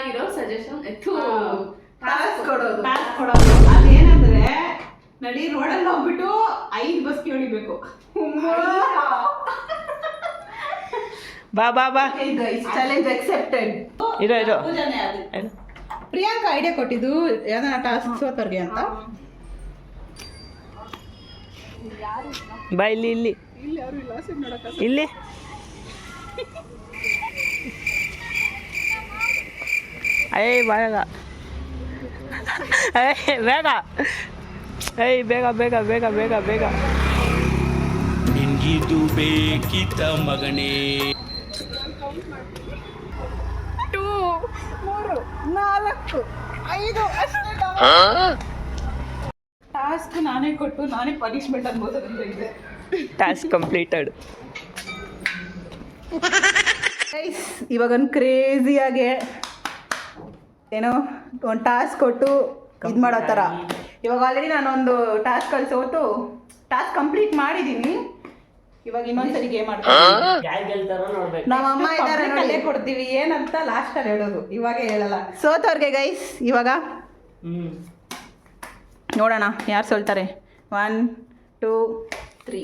Win ಆಗಿರೋ suggestion ಎತ್ತು task ಕೊಡೋದು ಟಾಸ್ಕ್ ಕೊಡೋದು. ಅದೇನಂದ್ರೆ ನಡಿ ರೋಡಲ್ಲಿ ಹೋಗ್ಬಿಟ್ಟು ಐದು ಬಸ್ ಹೊಡಿಬೇಕು. ಬಾ ಬಾ ಬಾ. ಚಾಲೆಂಜ್ ಅಕ್ಸೆಪ್ಟೆಡ್ ಇರೋ ಇರೋ. ಪ್ರಿಯಾಂಕಾ ಐಡಿಯಾ ಕೊಟ್ಟಿದ್ದು ಯಾವ್ದಾನ ಟಾಸ್ಕ್ ಸೋತವ್ರಿಗೆ ಅಂತ? ಬಾ ಇಲ್ಲಿ ಇಲ್ಲಿ. ಇಲ್ಲಿ. ಏಯ್ ಬೇಗ ಏಯ್ ಬೇಗ ಏಯ್ ಬೇಗ ಬೇಗ ಬೇಗ ಬೇಗ ಬೇಗ. ನಿನ್ಗಿದು ಬೇಕಿತ್ತ ಮಗನೇ. ನಾಲ್ಕು ಐದು ಟಾಸ್ಕ್ ನಾನೇ ಕೊಟ್ಟು ನಾನೇ ಪನಿಷ್ಮೆಂಟ್ ಅನ್ಬೋದು ಅಂತ ಇದೆ ಟಾಸ್ಕ್ ಕಂಪ್ಲೀಟೆಡ್ ಗೈಸ್ ಇವಾಗ ಒಂದು ಕ್ರೇಜಿಯಾಗೆ ಏನೋ ಒಂದು ಟಾಸ್ಕ್ ಕೊಟ್ಟು ಇದು ಮಾಡೋ ಥರ ಇವಾಗ ಆಲ್ರೆಡಿ ನಾನೊಂದು ಟಾಸ್ಕ್ ಸೋತು ಟಾಸ್ಕ್ ಕಂಪ್ಲೀಟ್ ಮಾಡಿದ್ದೀನಿ ಇವಾಗ ಇನ್ನೊಂದ್ಸರಿ ಗೇಮ್ ಮಾಡ್ತೀನಿ ಯಾರು ಗೆಲ್ತಾರೋ ನೋಡ್ಬೇಕು. ನಮ್ಮ ಅಮ್ಮ ಇದ್ದಾರೆ ಕಲೆ ಕೊಡ್ತೀವಿ. ಏನಂತ ಲಾಸ್ಟಲ್ಲಿ ಹೇಳೋದು. ಇವಾಗ ಹೇಳಲ್ಲ. ಸೋತವ್ರಿಗೆ ಗೈಸ್ ಇವಾಗ? ನೋಡೋಣ ಯಾರು ಸೋಲ್ತಾರೆ? ಒನ್ ಟೂ ತ್ರೀ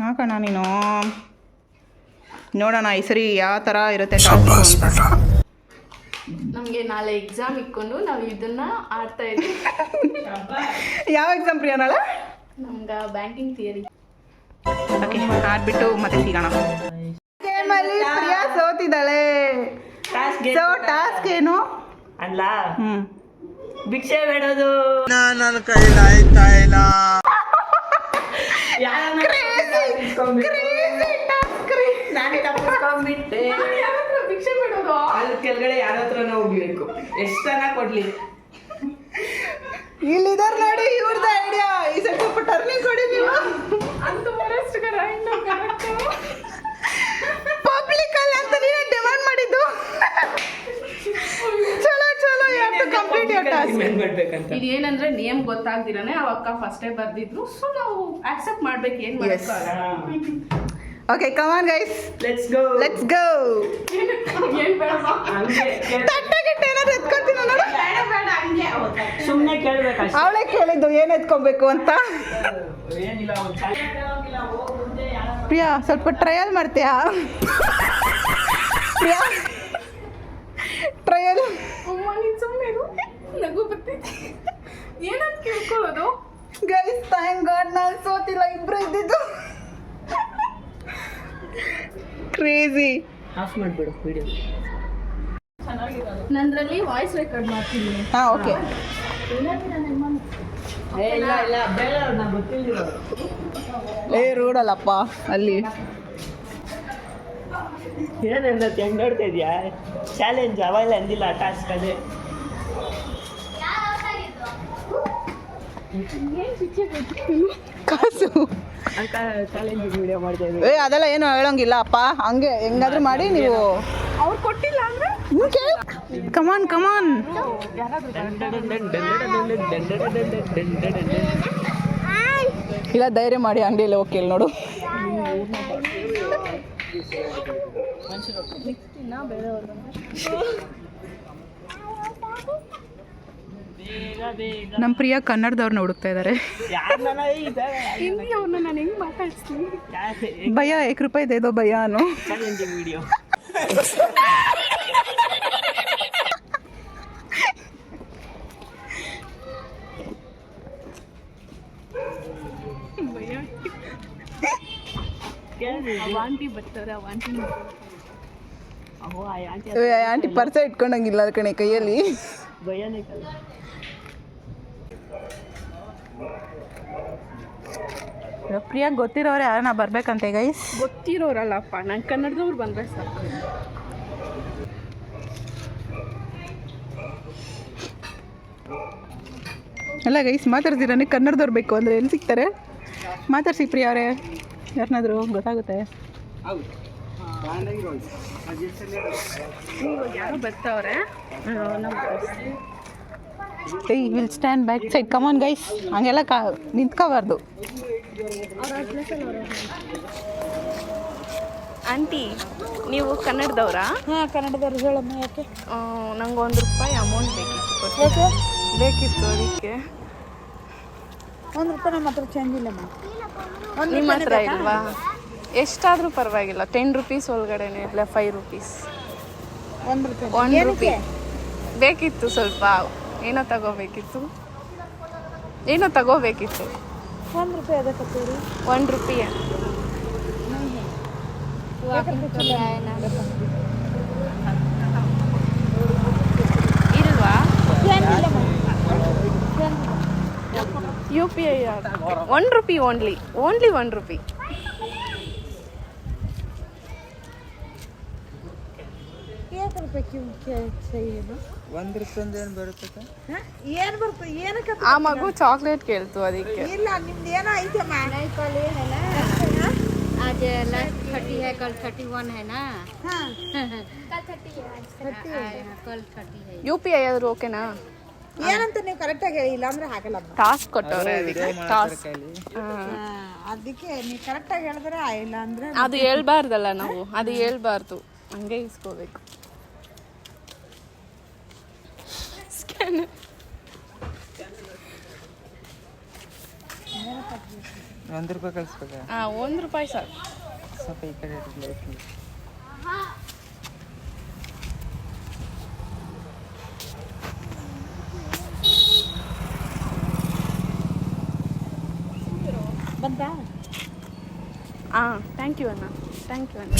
ಹಾಕೋಣ ನೀನು. ನೋಡೋಣ ಈ ಸರಿ ಯಾವ ಥರ ಇರುತ್ತೆ. ನಮಗೆ ನಾಳೆ ಎಕ್ಸಾಮ್ ಇಕ್ಕೊಂಡು ನಾವು ಇದನ್ನ ಆಡ್ತಾ ಇದ್ದೀವಿ ಯಾವ ಎಕ್ಸಾಮ್ ಪ್ರಿಯ ನಾಳೆ? ನಮ್ಗೆ ಬ್ಯಾಂಕಿಂಗ್ ಥಿಯರಿ ಓಕೆ ಆಡ್ಬಿಟ್ಟು ಮತ್ತೆ ಸಿಗೋಣ ಗೇಮಲ್ಲಿ ಪ್ರಿಯಾ ಸೋತಿದ್ದಾಳೆ. ಟಾಸ್ಕ್ ಸೊ ಟಾಸ್ಕ್ ಏನು? ಅಲ್ಲ? ಹ್ಞೂ ಭಿಕ್ಷೆ ಬೇಡೋದು. ನನ್ನ ಕೈಲಾಯ್ತಾ ಇಲ್ಲ. ನಾನೇ ತಪ್ಪಿಸ್ಕೊಂಡ್ಬಿಟ್ಟೆ. ಭಿಕ್ಷೆ ಬಿಡೋದು ಅಲ್ಲಿ ಕೆಳಗಡೆ ಯಾರ ಹೋಗ್ಬೇಕು. ಎಷ್ಟು ಜನ ಕೊಡ್ಲಿ? ಇಲ್ಲಿದಾರ ನೋಡಿ ಇವ್ರದ ಐಡಿಯಾ ಈ ಸ್ವಲ್ಪ ಟರ್ನಿಂಗ್ ಕೊಡಿ ನೀವು. ಅಂತ ಮರೆಸ್ಟ್ ಇನ್ನು ಪಬ್ಲಿಕ್ ಅಲ್ಲಿ ಅಂತ ನೀನೇ ಡಿಮಾಂಡ್ ಮಾಡಿದ್ದು? ಚಲೋ ಚಲೋ you have to complete your task ಮಾಡ್ಬೇಕಂತ. ಇದು ಏನಂದ್ರೆ ನೇಮ್ ಗೊತ್ತಾಗ್ದಿರಾನೆ ಅವ ಅಕ್ಕ ಫಸ್ಟೇ ಬರ್ದಿದ್ರು ಸೊ ನಾವು ಆಕ್ಸೆಪ್ಟ್ ಮಾಡ್ಬೇಕು ಏನ್ Yes. ಮಾಡಕ್ಕ come come on guys let's go let's go ಏನ್ ಬೇಡಮ್ಮ ಹಂಗೆ ತಟ್ಟೆಗಿಟ್ಟು ಏನಾದ್ರು ಎತ್ಕೊಂತೀನಿ ನೋಡು. ಸುಮ್ಮನೆ ಕೇಳ್ಬೇಕಷ್ಟೇ ಅವಳೇ ಕೇಳಿದ್ದು ಏನು ಎತ್ಕೊಬೇಕು ಅಂತ. ಏನಿಲ್ಲ ಪ್ರಿಯಾ ಸ್ವಲ್ಪ ಟ್ರಯಲ್ ಮಾಡ್ತೀಯಾ? ಪ್ರಿಯಾ ಟ್ರಯಲ್ ಅಮ್ಮ ನೀನು ಸುಮ್ಮನೆ ನಗು ಬರ್ತೈತಿ. ಏನಂತ ಕೇಳ್ಕೊಳ್ಳೋದು? ಗೈಸ್ ಥ್ಯಾಂಕ್ ಗಾಡ್ ನಾನು ಸೋತಿಲ್ಲ ಇಬ್ರು ಇದ್ದಿದ್ದು. ಕ್ರೇಜಿ ಆಫ್ ಮಾಡಿಬಿಡು ವಿಡಿಯೋ ನಂದ್ರಲ್ಲಿ ವಾಯ್ಸ್ ರೆಕಾರ್ಡ್ ಮಾಡ್ತೀನಿ. ಹಾ ಓಕೆ ಏ ರೋಡಲ್ಲಪ್ಪ ಅಲ್ಲಿ. ಏನಂದ ಹೆಂಗ್ ನೋಡ್ತಾ ಇದೆಯಾ? ಚಾಲೆಂಜ್ ಅವೈಲ್ ಅಂದಿಲ್ಲ ಟಾಸ್ಕ್ ಅದೇ. ಅಂತ ಚಾಲೆಂಜ್ ವಿಡಿಯೋ ಮಾಡ್ತಾ ಇದ್ವಿ ಏ ಅದೆಲ್ಲ ಏನು ಹೇಳಂಗಿಲ್ಲ ಅಪ್ಪ. ಹಂಗೆ ಹೆಂಗಾದ್ರೂ ಮಾಡಿ ನೀವು. ಅವ್ರು ಕೊಟ್ಟಿಲ್ಲ ಅಂದ್ರೆ? ಕಮಾನ್ ಕಮಾನ್ ಇಲ್ಲ ಧೈರ್ಯ ಮಾಡಿ ಅಂಗಡಿಯಲ್ಲಿ ಹೋಗಿ ಕೇಳಿ ನೋಡು. ನಮ್ಮ ಪ್ರಿಯ ಕನ್ನಡದವ್ರನ್ನ ಹುಡುಕ್ತಾ ಇದ್ದಾರೆ ಹಿಂದಿ ಅವ್ರನ್ನ ನಾನು ಹೆಂಗೆ ಮಾತಾಡ್ತೀನಿ ಭಯ ಏಕ್ ರೂಪಾಯಿ ದೇದೋ ಭಯ ಅನು ಆಂಟಿ ಬರ್ತಾರೆ ಪರ್ಸ ಇಟ್ಕೊಂಡಂಗಿಲ್ಲ ಕಣೆ ಕೈಯಲ್ಲಿ. ಭಯನೇ ಕಲ ಪ್ರಿಯಾ ಗೊತ್ತಿರೋರು ಯಾರನ್ನ ಬರ್ಬೇಕಂತೆ ಗೈಸ್ ಗೊತ್ತಿರೋರಲ್ಲಪ್ಪ ನಂಗೆ ಕನ್ನಡದವ್ರು ಬಂದ್ರೆ ಸಾಕು. ಅಲ್ಲ ಗೈಸ್ ಮಾತಾಡ್ತೀರ ಕನ್ನಡದವ್ರು ಬೇಕು ಅಂದರೆ ಎಲ್ಲಿ ಸಿಗ್ತಾರೆ? ಮಾತಾಡ್ಸಿ ಪ್ರಿಯ ಅವರೇ. ಯಾರನ್ನಾದ್ರು ಗೊತ್ತಾಗುತ್ತೆ. ಯಾರು ಯಾರೋ ಬರ್ತಾವ್ರೆ? Will stand back side come on guys ಹಂಗೆಲ್ಲ ಕಾ ನಿಂತ್ಕೋಬಾರ್ದು. ಆಂಟಿ ನೀವು ಕನ್ನಡದವರಾ? ಹಾಂ ಕನ್ನಡದವ್ರು ಹೇಳಮ್ಮ ಯಾಕೆ? ನಂಗೆ ಒಂದು ರೂಪಾಯಿ ಅಮೌಂಟ್ ಬೇಕಿತ್ತು ಬೇಕಿತ್ತು ಅದಕ್ಕೆ. ಒಂದು ರೂಪಾಯಿ ನಮ್ಮ ಹತ್ರ ಚೇಂಜ್ ಇಲ್ಲಮ್ಮ ನಿಮ್ಮ ಹತ್ರ ಇಲ್ವಾ? ಎಷ್ಟಾದರೂ ಪರವಾಗಿಲ್ಲ. ಟೆನ್ ರುಪೀಸ್ ಒಳಗಡೆ ಇಲ್ಲ ಫೈವ್ ರುಪೀಸ್ ಒಂದು ರೂಪಾಯಿ. ಒನ್ ರುಪಿ ಬೇಕಿತ್ತು ಸ್ವಲ್ಪ. ಏನೋ ತಗೋಬೇಕಿತ್ತು. ಏನೋ ತಗೋಬೇಕಿತ್ತು. ಒಂದು ರೂಪಾಯಿ ಅದಕ್ಕೆ ತಗೋರಿ ಒನ್ ರುಪಿ ಇಲ್ವಾ? U P I one rupee only only one rupee ಯಾಕೆ ರೂಪಾಯಿ ಕ್ಯೂ ಸಹಿ ಏನು ಒಂದು ರೂಪಾಯಿಂದ ಏನು ಬರುತ್ತೆ ಹಾಂ ಏನು ಬರ್ತದೆ ಏನಕ್ಕೆ ಆ ಮಗು ಚಾಕ್ಲೇಟ್ ಕೇಳ್ತು ಅದಕ್ಕೆ ಇಲ್ಲ ನಿಮ್ದು ಏನೋ ಐತಮ್ಮ आज लास्ट थर्टी है कल थर्टी वन है ना ಹಾಂ कल थर्टी है ಯು ಪಿ ಐ ಆದ್ರೂ ಓಕೆನಾ ಏನಂತ ನೀವು ಕರೆಕ್ಟಾಗಿ ಹೇಳಿ ಇಲ್ಲ ಅಂದ್ರೆ ಹಾಕಲ್ಲಮ್ಮ ಟಾಸ್ಕ್ ಕೊಟ್ಟವ್ರೆ ಅದಕ್ಕೆ ಟಾಸ್ಕ್ ಹಾಂ, ಅದಕ್ಕೆ ನೀವು ಕರೆಕ್ಟಾಗಿ ಹೇಳಿದ್ರೆ ಆ, ಇಲ್ಲ ಅಂದ್ರೆ ಅದು ಹೇಳ್ಬಾರ್ದಲ್ಲ ನಾವು ಅದು ಹೇಳ್ಬಾರ್ದು ಹಂಗೆ ಇಸ್ಕೋಬೇಕು ಒಂದು ರೂಪಾಯಿ ಕಳಿಸ್ಬೇಕಾ? ಹಾಂ ಒಂದು ರೂಪಾಯಿ ಸರ್ ಸ್ವಲ್ಪ ಈ ಕಡೆ ಇರ್ಲಿ. ಬಂತಾ? ಹಾಂ ಥ್ಯಾಂಕ್ ಯು ಅಣ್ಣ. ಥ್ಯಾಂಕ್ ಯು ಅಣ್ಣ.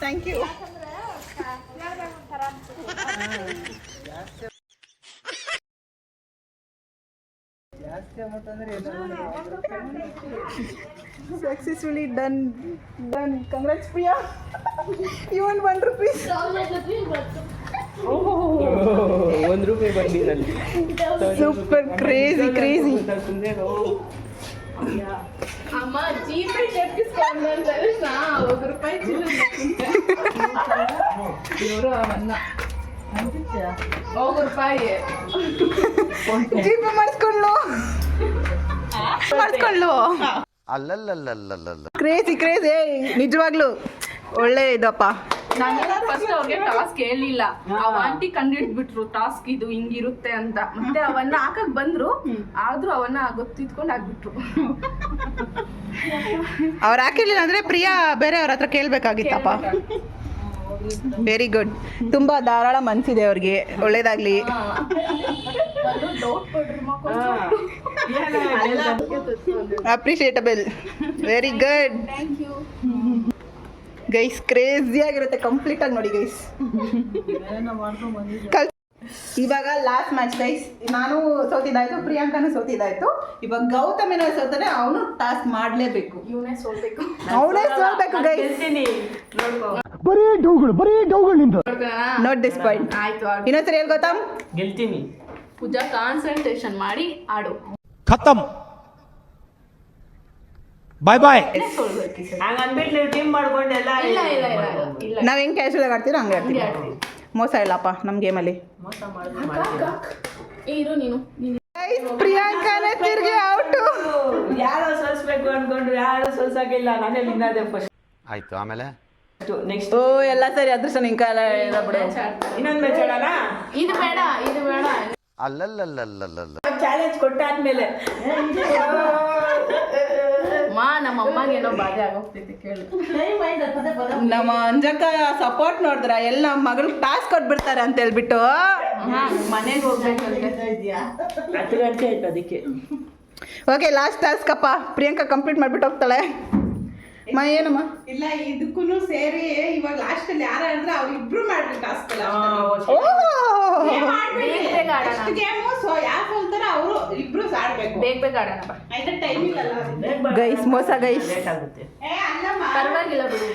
Thank you successfully done done congrats Priya you one one rupees ಒಂದು ರೂಪಾಯಿ ಬಂದಿರಲ್ಲಿ ಸೂಪರ್ ಕ್ರೇಜಿ ಕ್ರೇಜಿ ಅಮ್ಮ ಜೀಪೇ ತೆಪ್ಪಿಸ್ಕೊಂಡು ಅಂತಾರೆ ನಾ ಒಂದು ರೂಪಾಯಿ ಇವರು ಅವನ್ನ ಜೀಪ ಮಾಡಿಸ್ಕೊಳ್ಳು ಮಾಡಿಸ್ಕೊಳ್ಳು ಕ್ರೇಜಿ ಕ್ರೇಜಿ ನಿಜವಾಗ್ಲು ಒಳ್ಳೆ ಇದಪ್ಪ. ನಾನು ಫಸ್ಟ್ ಅವ್ರಿಗೆ ಟಾಸ್ಕ್ ಹೇಳಿಲ್ಲ ಅವ ಆಂಟಿ ಕಂಡಿಡ್ಬಿಟ್ರು ಟಾಸ್ಕ್ ಇದು ಹಿಂಗಿರುತ್ತೆ ಅಂತ. ಮತ್ತೆ ಅವನ್ನ ಹಾಕಕ್ ಬಂದ್ರು. ಆದ್ರೂ ಅವನ್ನ ಗೊತ್ತಿದ್ಕೊಂಡು ಹಾಕ್ಬಿಟ್ರು. ಅವ್ರು ಹಾಕಿರ್ಲಿಲ್ಲ ಅಂದ್ರೆ ಪ್ರಿಯಾ ಬೇರೆ ಅವ್ರ ಹತ್ರ ಕೇಳ್ಬೇಕಾಗಿತ್ತಪ್ಪ. ವೆರಿ ಗುಡ್ ತುಂಬಾ ಧಾರಾಳ ಮನ್ಸಿದೆ ಅವ್ರಿಗೆ. ಒಳ್ಳೇದಾಗ್ಲಿ. Appreciatable very good guys crazy ಆಗಿರುತ್ತೆ. ಕಂಪ್ಲೀಟ್ ಆಗಿ ನೋಡಿ ಗೈಸ್ ಕಲ್ ಇವಾಗ ಲಾಸ್ಟ್ ಮ್ಯಾಚ್ ಗೈಸ್ ನಾನು ಸೋತಿದ್ದಾಯ್ತು ಪ್ರಿಯಾಂಕಾನು ಸೋತಿದ್ದಾಯ್ತು. ಇವಾಗ ಗೌತಮ್ ಏನೋ ಸೋತಾನೆ ಅವನು ಟಾಸ್ಕ್ ಮಾಡಲೇಬೇಕು. ಇವನೇ ಸೋಲ್ಬೇಕು. ಅವನೇ ಸೋಲ್ಬೇಕು ಗೈಸ್ ಬರೀ ಡೌಗಳು ಬರೀ ಡೌಗಳು ನಿಂದು ನೋಟ್ ದಿಸ್ ಪಾಯಿಂಟ್ ಆಯ್ತು ಆಡು ಇನ್ನೊಂದ್ಸರಿ ಹೇಳಿ ಗೊತ್ತಾ? ಗೆಲ್ತೀನಿ. ಪೂಜಾ ಕಾನ್ಸಂಟ್ರೇಷನ್ ಮಾಡಿ ಆಡು. ಖತಮ್. ಬಾಯ್ ಬಾಯ್ ಹಂಗ ಅಂದ್ಬಿಟ್ಟು ನೀವು ಟೀಮ್ ಮಾಡ್ಕೊಂಡು ಇಲ್ಲ ಇಲ್ಲ ಇಲ್ಲ ಇಲ್ಲ ನಾವ್ ಹೆಂಗ್ ಕ್ಯಾಶುವಲ್ ಆಗಿ ಆಡ್ತೀರೋ ಹಂಗೆ ಆಡ್ತೀವಿ. ಮೋಸ ಇಲ್ಲಪ್ಪ ನಮ್ಮ ಗೇಮಲ್ಲಿ ಮೋಸ ಮಾಡೋದು ಮಾಡ್ತೀರಾ. ಏ ಇರು ನೀನು. ನೀನು. ಪ್ರಿಯಾಂಕಾನೇ ತಿರ್ಗಿ ಔಟು ಯಾರೋ ಸೋಲ್ಸ್ಬೇಕು ಅನ್ಕೊಂಡ್ರು ಯಾರು ಸೋಲ್ಸಕ್ಕಿಲ್ಲ ನಾನೇ ನಿನ್ನದೇ ಫಸ್ಟ್ ಆಯ್ತು ಆಮೇಲೆ? ನೆಕ್ಸ್ಟ್ ಓ ಎಲ್ಲ ಸರಿ ಅದೃಷ್ಟ ನಿನ್ ಕಾಲ ಇಲ್ಲ ಬಿಡು. ಇನ್ನೊಂದು ಮ್ಯಾಚ್ ಆಡೋಣ? ಇದು ಬೇಡ ಇದು ಬೇಡ. ಅಲ್ಲಲ್ಲಲ್ಲಲ್ಲಲ್ಲ ಚಾಲೆಂಜ್ ಕೊಟ್ಟಾದ್ಮೇಲೆ. ಮಾ ನಮ್ಮ ಅಮ್ಮಗೆ ಏನೋ ಬಾಧೆ ಆಗೋಗ್ತೈತೆ ಕೇಳು. ನಮ್ಮ ಅಂಜಕ್ಕ ಸಪೋರ್ಟ್ ನೋಡಿದ್ರ ಎಲ್ಲ ಮಗಳು ಟಾಸ್ಕ್ ಕೊಟ್ಬಿಡ್ತಾರೆ ಅಂತ ಹೇಳ್ಬಿಟ್ಟು. ಮನೆಗೆ ಹೋಗ್ಬೇಕು ಹತ್ತು ಗಂಟೆ ಆಯ್ತು ಅದಕ್ಕೆ. ಓಕೆ ಲಾಸ್ಟ್ ಟಾಸ್ಕ್ ಅಪ್ಪ. ಪ್ರಿಯಾಂಕಾ ಕಂಪ್ಲೀಟ್ ಮಾಡ್ಬಿಟ್ಟು ಹೋಗ್ತಾಳೆ. ಮಾ ಏನಮ್ಮ? ಇಲ್ಲ ಇದಕ್ಕೂ ಸೇರಿ ಇವಾಗ ಲಾಸ್ಟ್ ಅಲ್ಲಿ ಯಾರು ಅಂದ್ರೆ ಅವ್ರಿಬ್ರು ಮಾಡ್ರಿ ಟಾಸ್ಕ್ ಬೇಗ ಬೇಗ ಸೊ ಯಾರು ಸೋಲ್ತಾರ ಅವರು ಇಬ್ರು ಆಡ್ಬೇಕು. ಬೇಗ ಬೇಗ ಆಡೋಣ ಬಾ. ಆಯ್ತಾ ಟೈಮ್ ಇಲ್ಲಲ್ಲ ಗೈಸ್ ಮೋಸ ಗೈಸ್ ಲೇಟ್ ಆಗುತ್ತೆ. ಏ ಅಲ್ಲಮ್ಮ. ಪರವಾಗಿಲ್ಲ ಬಿಡು.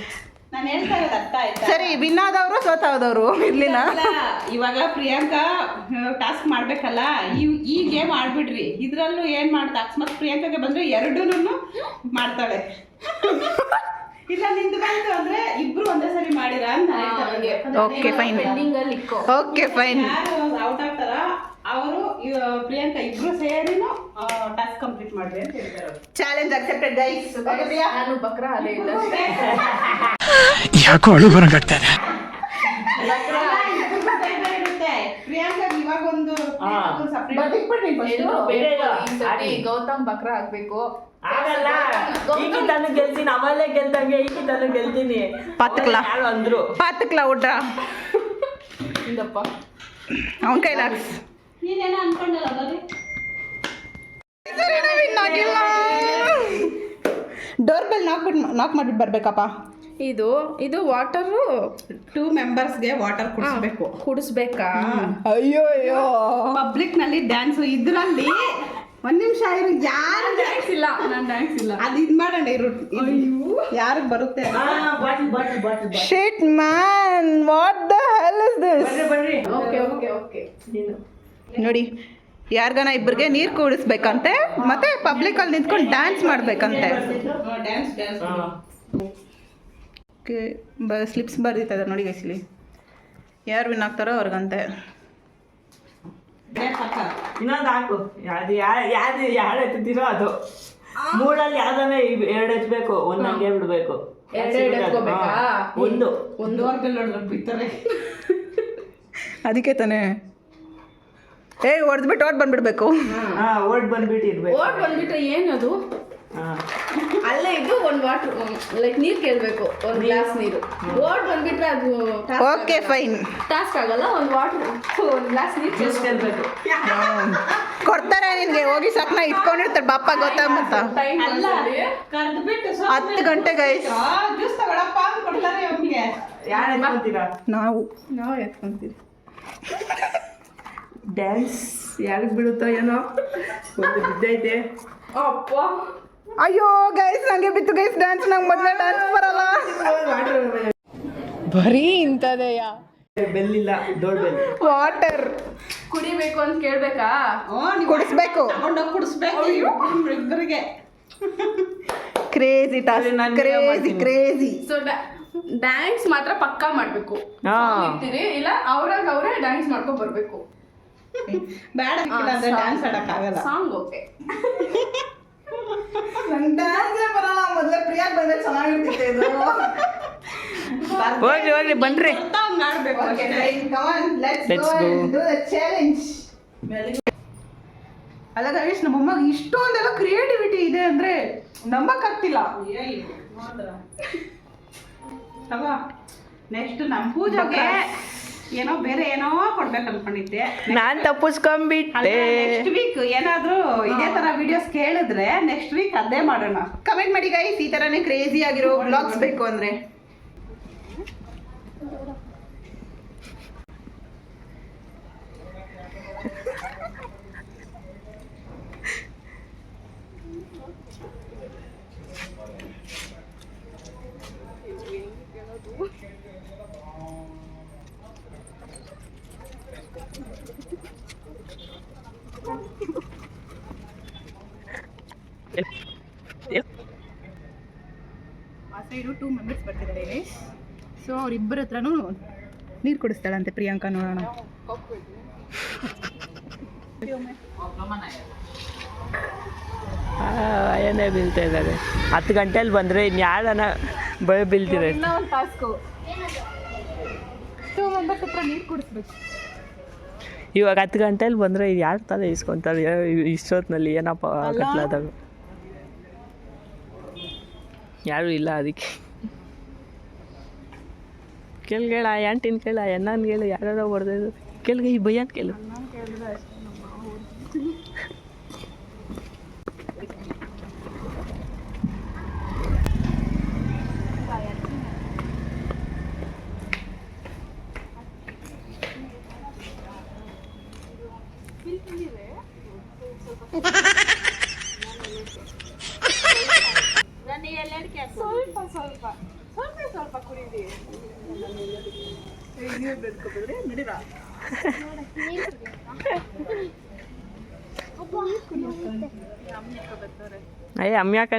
ನಾನು ಹೇಳ್ತಾ ಇರೋದು ಅರ್ಥ ಆಯ್ತಾ? ಸರಿ ವಿನ್ ಆದವರು ಸೋತಾದವರು ಇರ್ಲಿಲ್ಲ ಇವಾಗ ಪ್ರಿಯಾಂಕಾ ಟಾಸ್ಕ್ ಮಾಡ್ಬೇಕಲ್ಲ. ಈ ಈ ಗೇಮ್ ಆಡ್ಬಿಡ್ರಿ. ಇದ್ರಲ್ಲೂ ಏನ್ ಮಾಡ್ತಾ ಅಕಸ್ಮಾತ್ ಪ್ರಿಯಾಂಕಾಗೆ ಬಂದ್ರೆ ಎರಡೂನು ಮಾಡ್ತಾಳೆ. ಇಲ್ಲ ನಿಂತು ಬಂತು ಅಂದ್ರೆ ಇಬ್ರು ಒಂದೇ ಸರಿ ಮಾಡಿರ ಅಂತ ಓಕೆ ಫೈನ್ ಓಕೆ ಫೈನ್ ಯಾರು ಔಟ್ ಆಗ್ತಾರ? ಅವರು ಪ್ರಿಯಾಂಕಾ ಇಬ್ರು ಸೇರಿನೂ ಟಾಸ್ಕ್ ಕಂಪ್ಲೀಟ್ ಮಾಡ್ರಿ ಅಂತ ಹೇಳ್ತಾರೆ. ಚಾಲೆಂಜ್ ಅಕ್ಸೆಪ್ಟೆಡ್ ಗೈಸ್ ನಾನು ಬಕ್ರ ಅಲೆ ಇಲ್ಲ. ಯಾಕೋ ಅಳು ಬರಂಗಾಗ್ತಾರೆ ಗೌತಮ್ ಬಕ್ರ ಆಗ್ಬೇಕು. ಆಗಲ್ಲ. ಈಗ ತಾನು ಗೆಲ್ತೀನಿ ಅವಲ್ಲೇ ಗೆಲ್ದಂಗೆ ಈಗ ತಾನು ಗೆಲ್ತೀನಿ. ಪತ್ಕಲ. ಅಂದ್ರು. ಪತ್ಕಲ ಹುಡ್ರ ಇಂದಪ್ಪ ಅವನ ಕೈಲಾಗ್ಸ್ ನೀನೇನೋ ಅನ್ಕೊಂಡಲ್ಲ ಡೋರ್ ಬೆಲ್ ನಾಕ್ ಬಿಟ್ಟು ನಾಕ್ ಮಾಡ್ಬಿಟ್ಟು ಬರ್ಬೇಕಪ್ಪ. ಇದು ಇದು ವಾಟರು? ಟೂ ಮೆಂಬರ್ಸ್ಗೆ ವಾಟರ್ ಕುಡಿಸ್ಬೇಕು. ಕುಡಿಸ್ಬೇಕಾ? ಅಯ್ಯೋ ಅಯ್ಯೋ ಪಬ್ಲಿಕ್ನಲ್ಲಿ ಡ್ಯಾನ್ಸ್ ಇದ್ರಲ್ಲಿ ಒಂದ್ ನಿಮಿಷ ಇರು ಯಾರು ಡ್ಯಾನ್ಸ್ ಇಲ್ಲ ನಾನು ಡ್ಯಾನ್ಸ್ ಇಲ್ಲ. ಅದು ಇದ್ ಮಾಡೋಣ ಇರು ಯಾರಿಗೆ ಬರುತ್ತೆ shit man what the hell is this okay okay okay. ನೀನು. ನೋಡಿ ಯಾರ್ಗನ ಇಬ್ಬರಿಗೆ ನೀರು ಕೂಡಿಸ್ಬೇಕಂತೆ ಮತ್ತೆ ಪಬ್ಲಿಕ್ ಅಲ್ಲಿ ನಿಂತ್ಕೊಂಡು ಡ್ಯಾನ್ಸ್ ಮಾಡ್ಬೇಕಂತೆ. ಡ್ಯಾನ್ಸ್ ಡ್ಯಾನ್ಸ್ ಓಕೆ ಬ ಸ್ಲಿಪ್ಸ್ ಬರ್ದಿತ್ತದ ನೋಡಿ ಗೈಸ್ಲಿ ಯಾರು ವಿನ್ ಆಗ್ತಾರೋ ಅವ್ರಿಗಂತೆ. ಇನ್ನೊಂದು ಹಾಕು. ಯಾವ್ದು ಯಾ- ಯಾವ್ದು ಯಾರು ಎತ್ತಿದ್ದೀರೋ ಅದು. ಮೂಡಲ್ಲಿ ಯಾವ್ದಾನ ಎರಡು ಎತ್ಬೇಕು ಒಂದ್ ಹಂಗೆ ಬಿಡ್ಬೇಕು? ಒಂದು. ಒಂದು. ಅದಕ್ಕೆ ತಾನೇ. ಏ ಹೊಡೆದ್ಬಿಟ್ಟು ಓಟ್ ಬಂದ್ಬಿಡ್ಬೇಕು. ಹಾ ಓಡ್ ಬಂದ್ಬಿಟ್ಟು ಇರ್ಬೇಕು. ಓಟ್ ಬಂದ್ಬಿಟ್ರೆ ಏನದು? ಹಾ. ಅಲ್ಲೇ ಇದು ಒಂದು ವಾಟರ್ ಲೈಕ್ ನೀರು ಕೇಳ್ಬೇಕು ಒಂದು ಗ್ಲಾಸ್ ನೀರು. ಓಟ್ ಬಂದ್ಬಿಟ್ರೆ ಅದು ಓಕೆ ಫೈನ್ ಟಾಸ್ಕ್ ಆಗಲ್ಲ ಒಂದು ವಾಟರ್ ಒಂದು ಗ್ಲಾಸ್ ನೀರು ಜ್ಯೂಸ್ ಕೇಳಬೇಕು. ಕೊಡ್ತಾರೆ ನಿನ್ಗೆ ಹೋಗಿ ಸಕ್ನ ಇಟ್ಕೊಂಡಿರ್ತಾರೆ ಬಾಪ ಗೊತ್ತಾ ಟೈಮ್ ಅಲ್ಲ ಕರೆದ್ಬಿಟ್ಟು ಹತ್ತು ಗಂಟೆ ಗೈಸ್ ಜ್ಯೂಸ್ ತಗೊಳಪ್ಪ ಅಂತ ಕೊಡ್ತಾರೆ ಅವ್ನಿಗೆ. ಯಾರು ಎತ್ಕೊಂತೀರಾ? ನಾವು. ನಾವ್ ಎತ್ಕೊಂತೀವಿ. ಡ್ಯಾನ್ಸ್ ಯಾರಿಗೆ ಬಿಡುತ್ತೋ ಏನೋ? ಒಂದು ಬಿದ್ದೈತೆ ಅಪ್ಪ. ಅಯ್ಯೋ ಗೈಸ್ ನಂಗೆ ಬಿತ್ತು ಗೈಸ್ ಡ್ಯಾನ್ಸ್ ನಂಗೆ ಮೊದಲೇ ಡ್ಯಾನ್ಸ್ ಬರಲ್ಲ. ಬರೀ ಇಂಥದೆಯ? ಬೆಲ್ಲಿಲ್ಲ ಡೋರ್ ಬೆಲ್ ವಾಟರ್ ಕುಡಿಬೇಕು ಅಂತ ಕೇಳ್ಬೇಕಾ? ಕುಡಿಸ್ಬೇಕು. ಕುಡಿಸ್ಬೇಕು ಇಬ್ಬರಿಗೆ. ಕ್ರೇಜಿ ಟಾಸ್ಕ್ ನಾನು ಕ್ರೇಜಿ. ಕ್ರೇಜಿ ಸೊ ಡ್ಯಾನ್ಸ್ ಮಾತ್ರ ಪಕ್ಕಾ ಮಾಡಬೇಕು. ಇಲ್ಲ ಅವ್ರಾಗ ಅವರೇ ಡ್ಯಾನ್ಸ್ ಮಾಡ್ಕೊಂಡ್ ಬರ್ಬೇಕು. ಬೇಡ ಅಂದ್ರೆ ಡ್ಯಾನ್ಸ್ ಆಡಕ್ ಆಗಲ್ಲ ಸಾಂಗ್ ಓಕೆ ಡ್ಯಾನ್ಸೇ ಬರಲ್ಲ ಮೊದಲೇ ಪ್ರಿಯಾ ಬಂದ್ರೆ ಚೆನ್ನಾಗಿರ್ತಿತ್ತು ಇದು. ಹೋಗ್ರಿ ಹೋಗ್ರಿ ಬನ್ರಿ. ಅಲ್ಲ ಗಣೇಶ್ ನಮ್ಮಮ್ಮಗೆ ಇಷ್ಟೊಂದೆಲ್ಲ ಕ್ರಿಯೇಟಿವಿಟಿ ಇದೆ ಅಂದ್ರೆ ನಂಬಕ್ಕಾಗ್ತಿಲ್ಲ ನೆಕ್ಸ್ಟ್ ನಮ್ಮ ಪೂಜೆಗೆ ಏನೋ ಬೇರೆ ಏನೋ ಕೊಡ್ಬೇಕು ಅನ್ಕೊಂಡಿದ್ದೆ. ನಾನ್ ತಪ್ಪಿಸ್ಕೊಂಡ್ಬಿಟ್ಟೆ. ನೆಕ್ಸ್ಟ್ ವೀಕ್ ಏನಾದ್ರೂ ಇದೇ ತರ ವಿಡಿಯೋಸ್ ಕೇಳಿದ್ರೆ ನೆಕ್ಸ್ಟ್ ವೀಕ್ ಅದೇ ಮಾಡೋಣ. ಕಮೆಂಟ್ ಮಾಡಿ ಗೈಸ್ ಈ ತರನೇ ಕ್ರೇಜಿ ಆಗಿರೋ ಬ್ಲಾಗ್ಸ್ ಬೇಕು ಅಂದ್ರೆ. ಆ ಸೈಡು ಟೂ ಮೆಂಬರ್ಸ್ ಬರ್ತಿದ್ದಾರೆ ಸೊ ಅವ್ರಿಬ್ಬರ ಹತ್ರನೂ ನೀರು ಕುಡಿಸ್ತಾಳಂತೆ ಪ್ರಿಯಾಂಕಾ ನೋಡೋಣ. ಏನೇ ಬೀಳ್ತಾ ಇದ್ದಾರೆ. ಹತ್ತು ಗಂಟೆಯಲ್ಲಿ ಬಂದರೆ ಇನ್ಯಾರನ ಭಯ ಬೀಳ್ತಿದೆ ಇನ್ನೂ ಒಂದು ಟಾಸ್ಕು ಟೂ ಮೆಂಬರ್ಸ್ ಹತ್ರ ನೀರು ಕುಡಿಸ್ಬೇಕು. ಇವಾಗ ಹತ್ತು ಗಂಟೆಯಲ್ಲಿ ಬಂದರೆ ಯಾರು ತಲೆ ಇಸ್ಕೊತಾರೆ ಇಷ್ಟೊತ್ತಿನಲ್ಲಿ ಏನಪ್ಪ ಕತ್ಲಾದಾಗ ಯಾರೂ ಇಲ್ಲ ಅದಕ್ಕೆ. ಕೇಳ್ಗೇಳ ಆಂಟಿನ ಕೇಳ ಎಣ್ಣನ ಕೇಳು ಯಾರ್ಯಾರೋ ಬರ್ದಿದ್ದು ಕೇಳ್ಗೆ ಈ ಭಯ ಕೇಳು. ಅಯ್ಯ ಅಮ್ಮ ಆಗಿ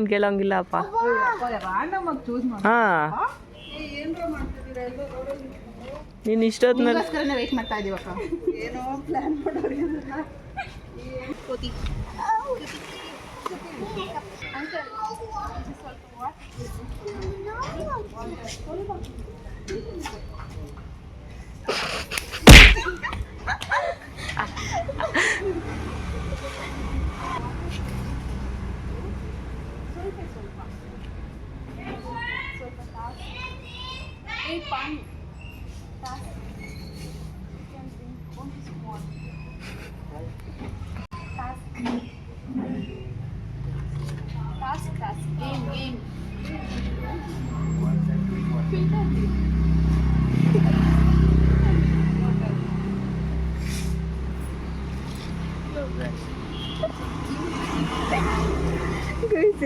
ಚೂಸ್ ಮಾಡಿ ಹಾಂ. ನೀನು ಇಷ್ಟೊತ್ತಿನಲ್ಲಿ ವೆಯ್ಟ್ ಮಾಡ್ತಾ ಇದೀವಕ್ಕ ಏನೋ ಪ್ಲ್ಯಾನ್ ಮಾಡೋರಿ Tá. Bunny. That's... Can drink.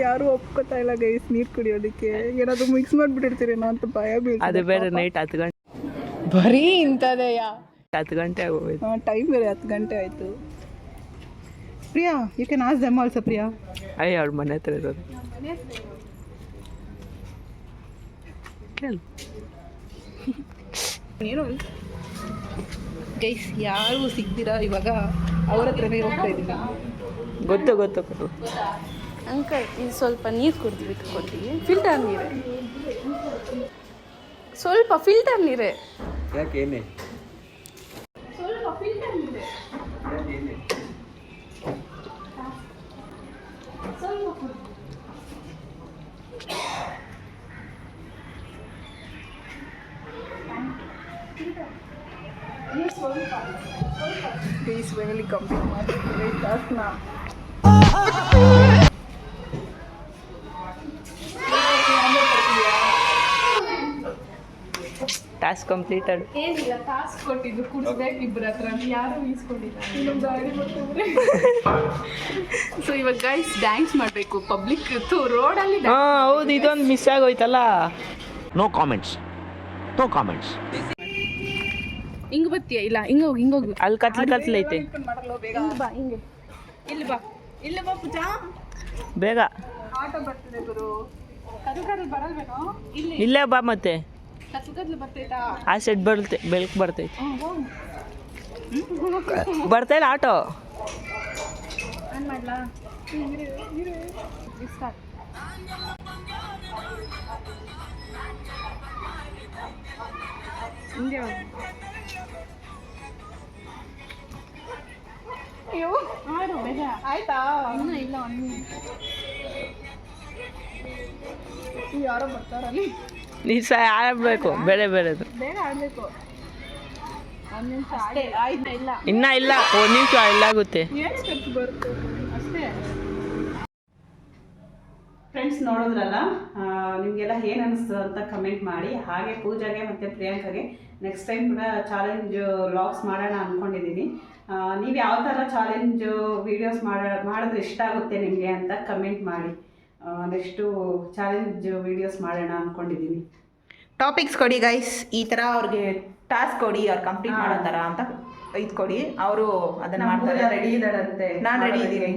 ಯಾರು ಒಪ್ಕೋತಾ ಇಲ್ಲ ಗೈಸ್ ನೀರು ಕುಡಿಯೋದಕ್ಕೆ. ಏನಾದ್ರು ಮಿಕ್ಸ್ ಮಾಡಿಬಿಟ್ಟಿರ್ತೀರೇನೋ ಅಂತ ಭಯ ಬೀಳ್ತಿದೆ ಅದು ಬೇರೆ ನೈಟ್ ಹತ್ತು ಗಂಟೆ. ಬರೀ ಇಂಥದೆಯಾ? ಹತ್ತು ಗಂಟೆ ಆಗೋಯ್ತು. ಟೈಮ್ ಬೇರೆ ಹತ್ತು ಗಂಟೆ ಆಯಿತು. Priya you can ask them also Priya. ಅಯ್ಯ ಅವ್ರ ಮನೆ ಹತ್ರ ಇರೋದು. ಕೇಳು. ಏನು ಗೈಸ್ ಯಾರು ಸಿಗ್ದಿರಾ ಇವಾಗ? ಅವ್ರ ಹತ್ರನೇ ಹೋಗ್ತಾ ಇದ್ದೀನಿ ಗೊತ್ತು ಗೊತ್ತು ಗೊತ್ತು. ಅಂಕಲ್ ಇದು ಸ್ವಲ್ಪ ನೀರು ಕುಡಿದ್ಬಿಟ್ಟು ಕೊಡ್ತೀವಿ ಫಿಲ್ಟರ್ ನೀರೇ. ಸ್ವಲ್ಪ ಫಿಲ್ಟರ್ ನೀರೇ. ಯಾಕೇನೆ ಗೈಸ್ ಫೈನಲಿ ಕಂಪ್ಲೀಟ್ ಮಾಡಿರ್ತೀವಿ ಟಾಸ್ಕ್ನ ಟಾಸ್ಕ್ ಕಂಪ್ಲೀಟೆಡ್ ಏನಿಲ್ಲ ಟಾಸ್ಕ್ ಕೊಟ್ಟಿದ್ದು ಕುಡಿಸ್ಬೇಕು ಇಬ್ಬರ ಹತ್ರ. ಯಾರು ಈಸ್ಕೊಂಡಿಲ್ಲ ಸೊ ಇವಾಗ ಗೈಸ್ ಡ್ಯಾನ್ಸ್ ಮಾಡಬೇಕು. ಪಬ್ಲಿಕ್ ರೋಡಲ್ಲಿ ಹಾಂ ಹೌದು ಇದೊಂದು ಮಿಸ್ ಆಗೋಯ್ತಲ್ಲ. ನೋ ಕಾಮೆಂಟ್ಸ್ ನೋ ಕಾಮೆಂಟ್ಸ್ ಹಿಂಗ್ ಬತ್ತಿಯ? ಇಲ್ಲ ಹಿಂಗ ಹೋಗಿ ಹಿಂಗ ಹೋಗಿ. ಅಲ್ಲಿ ಕತ್ಲು ಕತ್ಲೈತೆ ಬಾ ಹಿಂಗೆ. ಇಲ್ಲಿ ಬಾ. ಇಲ್ಲಿ ಬಾ ಪೂಜಾ. ಬೇಗ. ಆಟೋ ಬರ್ತಿದೆ ಗುರು. ಕರು ಕರು ಬರಲ್ವೇನೋ? ಇಲ್ಲಿ. ಇಲ್ಲೇ ಬಾ ಮತ್ತೆ. ಕತ್ಲು ಕತ್ಲು ಆ ಸೆಟ್ ಬರುತ್ತೆ ಬೆಳಕು ಬರ್ತೈತೆ. ಬರ್ತಾ ಇಲ್ಲ ಆಟೋ? ಆಯ್ತಾ? ಇನ್ನೂ ಇಲ್ಲ ಯಾರೋ ಬರ್ತಾರಲ್ಲಿ. ನೀವು ಸಹ ಆಡಬೇಕು. ಬೇರೆ ಬೇರೆದು ಇನ್ನ ಇಲ್ಲ. ಒಂದು ನಿಮಿಷ ಇಲ್ಲಾಗುತ್ತೆ. ಏನು ಸ್ಟೆಪ್ಸ್ ಬರುತ್ತೆ. ಅಷ್ಟೇ. ಫ್ರೆಂಡ್ಸ್ ನೋಡಿದ್ರಲ್ಲ ನಿಮಗೆಲ್ಲ ಏನು ಅನಿಸ್ತು ಅಂತ ಕಮೆಂಟ್ ಮಾಡಿ. ಹಾಗೆ ಪೂಜಾಗೆ ಮತ್ತು ಪ್ರಿಯಾಂಕಾಗೆ ನೆಕ್ಸ್ಟ್ ಟೈಮ್ ಕೂಡ ಚಾಲೆಂಜ್ ವ್ಲಾಗ್ಸ್ ಮಾಡೋಣ ಅಂದ್ಕೊಂಡಿದ್ದೀನಿ ನೀವು ಯಾವ ಥರ ಚಾಲೆಂಜ್ ವೀಡಿಯೋಸ್ ಮಾಡ ಮಾಡಿದ್ರೆ ಇಷ್ಟ ಆಗುತ್ತೆ ನಿಮಗೆ ಅಂತ ಕಮೆಂಟ್ ಮಾಡಿ. ನೆಕ್ಸ್ಟು ಚಾಲೆಂಜ್ ವೀಡಿಯೋಸ್ ಮಾಡೋಣ ಅಂದ್ಕೊಂಡಿದ್ದೀನಿ ಟಾಪಿಕ್ಸ್ ಕೊಡಿ ಗೈಸ್ ಈ ಥರ ಅವ್ರಿಗೆ ಟಾಸ್ಕ್ ಕೊಡಿ ಅವ್ರು ಕಂಪ್ಲೀಟ್ ಮಾಡೋ ಥರ ಅಂತ ಇದು ಕೊಡಿ ಅವರು ಅದನ್ನ ಮಾಡ್ತಾರೆ. ರೆಡಿ ಇದ್ದಾರಂತೆ ನಾನು ರೆಡಿ ಇದ್ದೀನಿ.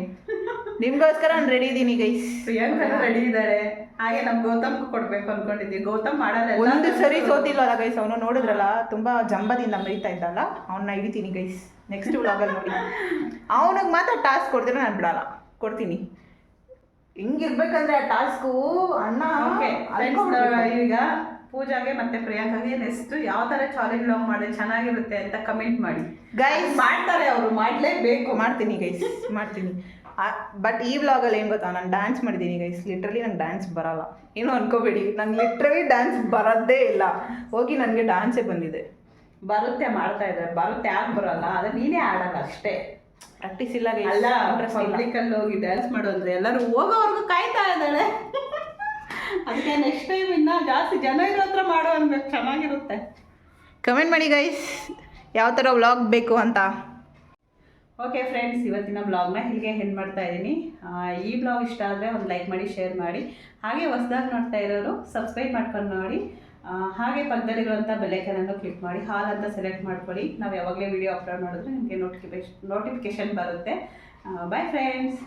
ನಿಮಗೋಸ್ಕರ ನಾನು ರೆಡಿ ಇದ್ದೀನಿ ಗೈಸ್ ಪ್ರಿಯಾಂಕನು ರೆಡಿ ಇದ್ದಾರೆ ಹಾಗೆ ನಮ್ಮ ಗೌತಮ್ ಕೊಡಬೇಕು ಅಂದ್ಕೊಂಡಿದ್ದೀವಿ ಗೌತಮ್ ಮಾಡಲ್ಲ ಒಂದು ಸರಿ ಸೋತಿಲ್ವಲ್ಲ ಗೈಸ್ ಅವನು ನೋಡಿದ್ರಲ್ಲ ತುಂಬಾ ಜಂಬದಿಂದ ಮರಿತಾ ಇದ್ದಲ್ಲ ಅವನ್ನ ಹಿಡಿತೀನಿ ಗೈಸ್ ನೆಕ್ಸ್ಟ್ ವ್ಲಾಗಲ್ಲಿ ನೋಡಿ. ಅವನಿಗೆ ಮಾತ್ರ ಟಾಸ್ಕ್ ಕೊಡ್ತೀರ ನಾನು ಬಿಡಲ್ಲ. ಕೊಡ್ತೀನಿ. ಹಿಂಗಿರ್ಬೇಕಂದ್ರೆ ಆ ಟಾಸ್ಕು ಅಣ್ಣ ಈಗ ಪೂಜಾಗೆ ಮತ್ತೆ ಪ್ರಿಯಾಂಕಾಗೆ ನೆಕ್ಸ್ಟ್ ಯಾವ ತರ ಚಾಲೆಂಜ್ ಲಾಗ್ ಮಾಡಿದ್ರೆ ಚೆನ್ನಾಗಿರುತ್ತೆ ಅಂತ ಕಮೆಂಟ್ ಮಾಡಿ. ಗೈಸ್ ಮಾಡ್ತಾರೆ ಅವರು ಮಾಡ್ಲೇಬೇಕು. ಮಾಡ್ತೀನಿ ಗೈಸ್ ಮಾಡ್ತೀನಿ. ಬಟ್ ಈ ವ್ಲಾಗಲ್ಲಿ ಏನು ಗೊತ್ತಾ ನಾನು ಡ್ಯಾನ್ಸ್ ಮಾಡಿದ್ದೀನಿ ಗೈಸ್ ಲಿಟ್ರಲಿ ನಂಗೆ ಡ್ಯಾನ್ಸ್ ಬರಲ್ಲ. ಏನು ಅನ್ಕೋಬೇಡಿ ನಂಗೆ ಲಿಟ್ರಲಿ ಡ್ಯಾನ್ಸ್ ಬರೋದೇ ಇಲ್ಲ. ಹೋಗಿ ನನಗೆ ಡ್ಯಾನ್ಸೇ ಬಂದಿದೆ. ಬರುತ್ತೆ ಮಾಡ್ತಾ ಇದ್ದಾರೆ. ಬರುತ್ತೆ ಯಾಕೆ ಬರಲ್ಲ? ಅದು ನೀನೇ ಆಡಲ್ಲ ಅಷ್ಟೇ. ಪ್ರಾಕ್ಟೀಸ್ ಇಲ್ಲ ಅಲ್ಲ ಪಬ್ಲಿಕ್ ಅಲ್ಲಿ ಹೋಗಿ ಡ್ಯಾನ್ಸ್ ಮಾಡು ಅಂದ್ರೆ ಎಲ್ಲರೂ ಹೋಗೋವರೆಗೂ ಕಾಯ್ತಾ ಇದ್ದಾಳೆ. ಅದಕ್ಕೆ ನೆಕ್ಸ್ಟ್ ಟೈಮ್ ಇನ್ನ ಜಾಸ್ತಿ ಜನ ಇರೋ ಹತ್ರ ಮಾಡೋ ಅಂದ್ರೆ ಚೆನ್ನಾಗಿರುತ್ತೆ. ಕಮೆಂಟ್ ಮಾಡಿ ಗೈಸ್ ಯಾವ ಥರ ವ್ಲಾಗ್ ಬೇಕು ಅಂತ? ಓಕೆ ಫ್ರೆಂಡ್ಸ್ ಇವತ್ತಿನ ಬ್ಲಾಗ್ನ ಇಲ್ಲಿಗೆ ಹೆಣ್ಣು ಮಾಡ್ತಾ ಇದ್ದೀನಿ. ಈ ಬ್ಲಾಗ್ ಇಷ್ಟ ಆದರೆ ಒಂದು ಲೈಕ್ ಮಾಡಿ ಶೇರ್ ಮಾಡಿ. ಹಾಗೆ ಹೊಸದಾಗಿ ನೋಡ್ತಾ ಇರೋರು ಸಬ್ಸ್ಕ್ರೈಬ್ ಮಾಡ್ಕೊಂಡು ನೋಡಿ. ಹಾಗೆ ಪಕ್ಕದಲ್ಲಿರುವಂಥ ಬೆಲೆಕನನ್ನು ಕ್ಲಿಕ್ ಮಾಡಿ, ಹಾಲ್ ಅಂತ ಸೆಲೆಕ್ಟ್ ಮಾಡ್ಕೊಳ್ಳಿ. ನಾವು ಯಾವಾಗಲೇ ವಿಡಿಯೋ ಅಪ್ಲೋಡ್ ಮಾಡಿದ್ರೆ ನಿಮಗೆ ನೋಟಿಫಿಕೇಶನ್ ನೋಟಿಫಿಕೇಶನ್ ಬರುತ್ತೆ. Bye friends